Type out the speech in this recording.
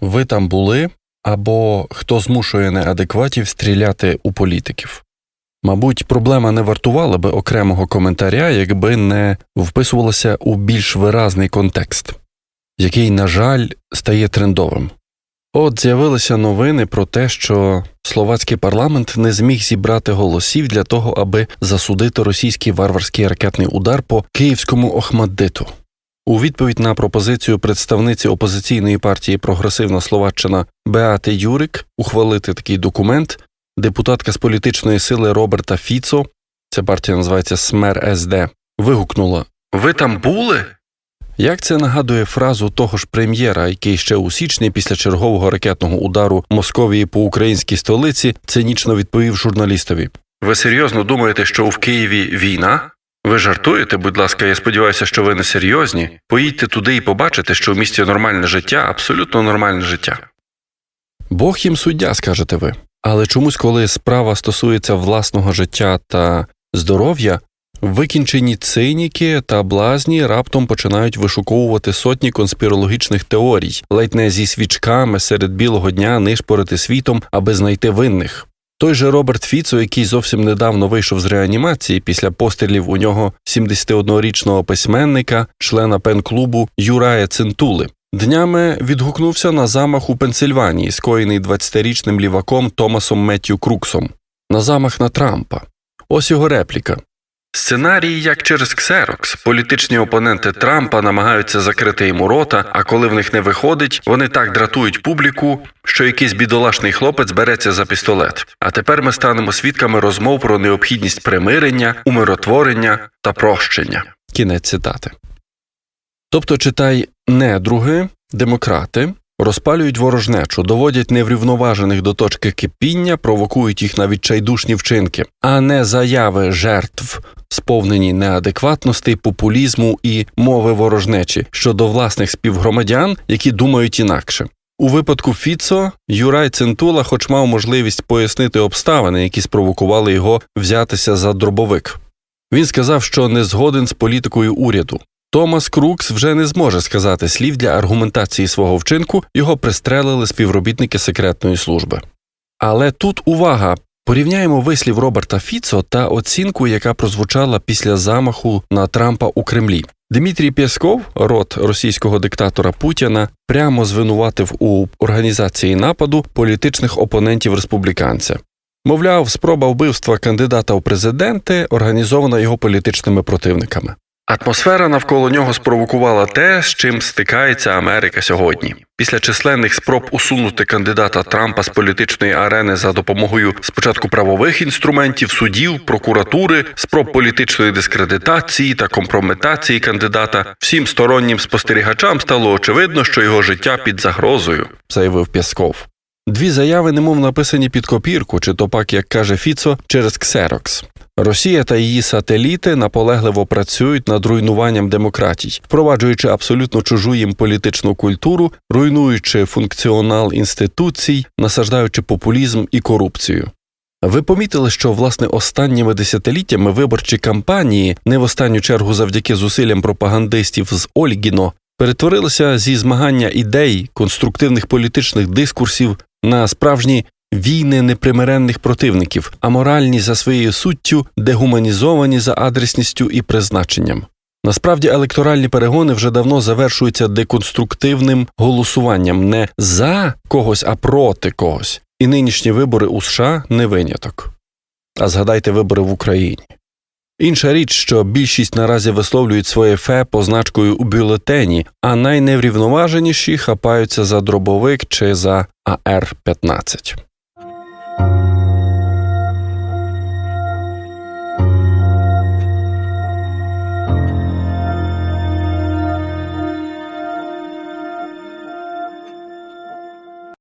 ви там були, або хто змушує неадекватів стріляти у політиків. Мабуть, проблема не вартувала би окремого коментаря, якби не вписувалася у більш виразний контекст, який, на жаль, стає трендовим. От з'явилися новини про те, що словацький парламент не зміг зібрати голосів для того, аби засудити російський варварський ракетний удар по київському Охмаддиту. У відповідь на пропозицію представниці опозиційної партії Прогресивна Словаччина Беати Юрик ухвалити такий документ, депутатка з політичної сили Роберта Фіцо, ця партія називається СМЕР СД, вигукнула: Ви там були? Як це нагадує фразу того ж прем'єра, який ще у січні після чергового ракетного удару Московії по українській столиці цинічно відповів журналістові: Ви серйозно думаєте, що в Києві війна? Ви жартуєте, будь ласка, я сподіваюся, що ви не серйозні. Поїдьте туди і побачите, що в місті нормальне життя, абсолютно нормальне життя. Бог їм суддя, скажете ви. Але чомусь, коли справа стосується власного життя та здоров'я, викінчені циніки та блазні раптом починають вишуковувати сотні конспірологічних теорій, ледь не зі свічками серед білого дня нишпорити світом, аби знайти винних. Той же Роберт Фіцо, який зовсім недавно вийшов з реанімації після пострілів у нього 71-річного письменника, члена пен-клубу Юрая Цинтули, днями відгукнувся на замах у Пенсильванії, скоєний 20-річним ліваком Томасом Меттю Круксом, на замах на Трампа. Ось його репліка. Сценарій як через ксерокс. Політичні опоненти Трампа намагаються закрити йому рота, а коли в них не виходить, вони так дратують публіку, що якийсь бідолашний хлопець береться за пістолет. А тепер ми станемо свідками розмов про необхідність примирення, умиротворення та прощення. Кінець цитати. Тобто, читай недруги, демократи розпалюють ворожнечу, доводять неврівноважених до точки кипіння, провокують їх на відчайдушні вчинки, а не заяви жертв, сповнені неадекватностей, популізму і мови ворожнечі щодо власних співгромадян, які думають інакше. У випадку Фіцо Юрай Центула, хоч мав можливість пояснити обставини, які спровокували його взятися за дробовик. Він сказав, що не згоден з політикою уряду. Томас Крукс вже не зможе сказати слів для аргументації свого вчинку, його пристрелили співробітники секретної служби. Але тут увага. Порівняємо вислів Роберта Фіцо та оцінку, яка прозвучала після замаху на Трампа у Кремлі. Дмитрій Пєсков, рот російського диктатора Путіна, прямо звинуватив у організації нападу політичних опонентів республіканця. Мовляв, спроба вбивства кандидата у президенти організована його політичними противниками. Атмосфера навколо нього спровокувала те, з чим стикається Америка сьогодні. Після численних спроб усунути кандидата Трампа з політичної арени за допомогою спочатку правових інструментів, судів, прокуратури, спроб політичної дискредитації та компрометації кандидата, всім стороннім спостерігачам стало очевидно, що його життя під загрозою, заявив Пєсков. Дві заяви, немов написані під копірку, чи то пак, як каже Фіцо, через ксерокс. Росія та її сателіти наполегливо працюють над руйнуванням демократій, впроваджуючи абсолютно чужу їм політичну культуру, руйнуючи функціонал інституцій, насаждаючи популізм і корупцію. Ви помітили, що власне останніми десятиліттями виборчі кампанії, не в останню чергу завдяки зусиллям пропагандистів з Ольгіно, перетворилися зі змагання ідей, конструктивних політичних дискурсів на справжні війни непримиренних противників, аморальні за своєю суттю, дегуманізовані за адресністю і призначенням. Насправді електоральні перегони вже давно завершуються деконструктивним голосуванням не за когось, а проти когось. І нинішні вибори у США не виняток. А згадайте вибори в Україні. Інша річ, що більшість наразі висловлюють своє фе позначкою у бюлетені, а найневрівноваженіші хапаються за дробовик чи за АР-15.